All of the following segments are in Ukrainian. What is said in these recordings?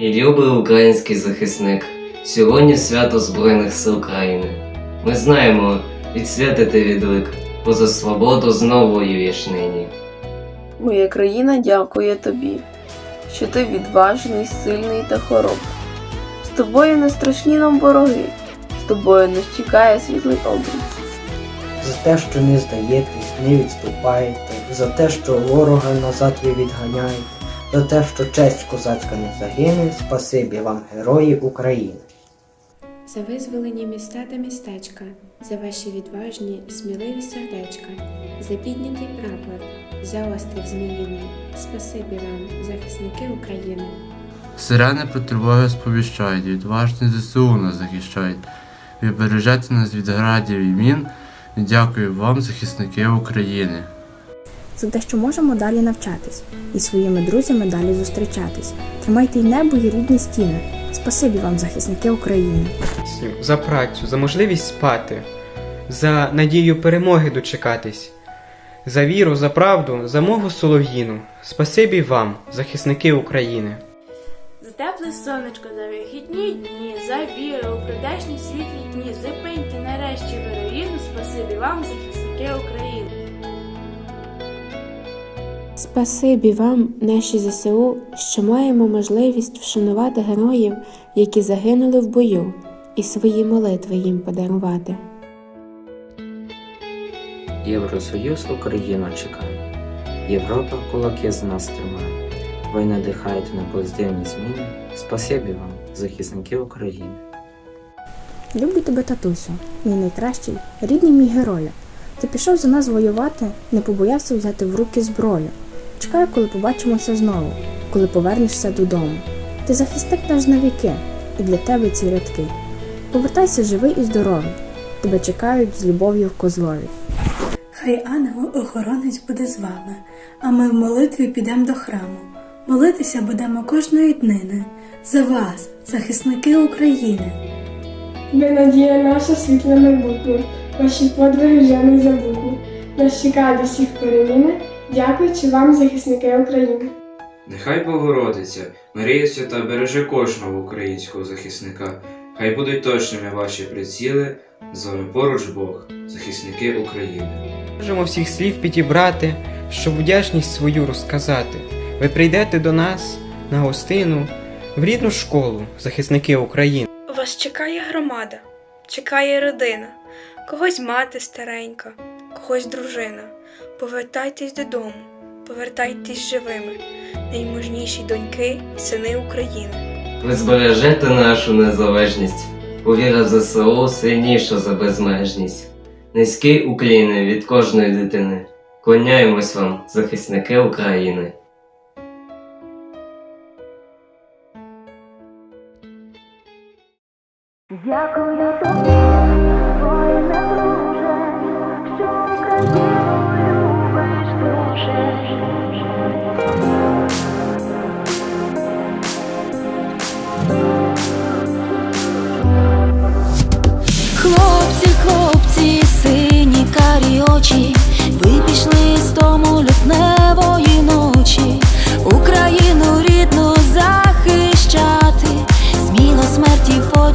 і любий український захисник. Сьогодні свято Збройних сил України. Ми знаємо, відсвятити відлик, бо за свободу знову воюєш нині. Моя країна дякує тобі, що ти відважний, сильний та хоробрий. З тобою не страшні нам вороги, з тобою нас чекає світлий обрій. за те, що не здаєтесь, не відступаєте, за те, що ворога назад ви відганяєте, за те, що честь козацька не загине, спасибі вам, герої України. За визволені міста та містечка, за ваші відважні, сміливі сердечка, за піднятий прапор, за острів Зміїний, спасибі вам, захисники України. Сирени про тривоги сповіщають, відважні ЗСУ нас захищають. Ви бережете нас від градів і мін. Дякую вам, захисники України. За те, що можемо далі навчатись і своїми друзями далі зустрічатись. Тримайте й небо і рідні стіни. Спасибі вам, захисники України. за працю, за можливість спати, за надію перемоги дочекатись, за віру, за правду, за мову солов'їну. Спасибі вам, захисники України. За тепле сонечко, за вихідні дні, за віру у прийдешні світлі дні, зупиньте нарешті віровіну, спасибі вам, захисники України. Спасибі вам, наші ЗСУ, що маємо можливість вшанувати героїв, які загинули в бою, і свої молитви їм подарувати. Євросоюз Україну чекає. Європа кулаки з нас тримає. Ви надихаєте на позитивні зміни. Спасибі вам, захисники України. Люблю тебе, татусю, мій найкращий, рідний мій герою. Ти пішов за нас воювати, не побоявся взяти в руки зброю. Чекаю, коли побачимося знову, коли повернешся додому. Ти захисник наш на віки, і для тебе ці рядки. Повертайся живий і здоровий. Тебе чекають з любов'ю в козлові. Хай ангел-охоронець буде з вами, а ми в молитві підемо до храму. Молитися будемо кожної днини за вас, захисники України. Ви надія наша світле майбутнє, ваші подвиги вже не забутні. Нас чекають усіх переміни, дякуючи вам, захисники України. Нехай Богородиця, Марія Свята береже кожного українського захисника. Хай будуть точними ваші приціли. З вами поруч Бог, захисники України. Можемо всіх слів підібрати, щоб вдячність свою розказати. Ви прийдете до нас на гостину в рідну школу, захисники України. Вас чекає громада, чекає родина, когось мати старенька, когось дружина. Повертайтесь додому, повертайтесь живими, найможніші доньки, сини України. Ви збережете нашу незалежність. Повіра в ЗСУ сильніша за безмежність. Низький укліни від кожної дитини. Клоняємось вам, захисники України. Дякую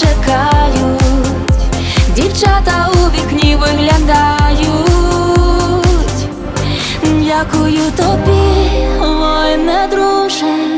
чекають, дівчата у вікні виглядають, дякую тобі, ой, не друже.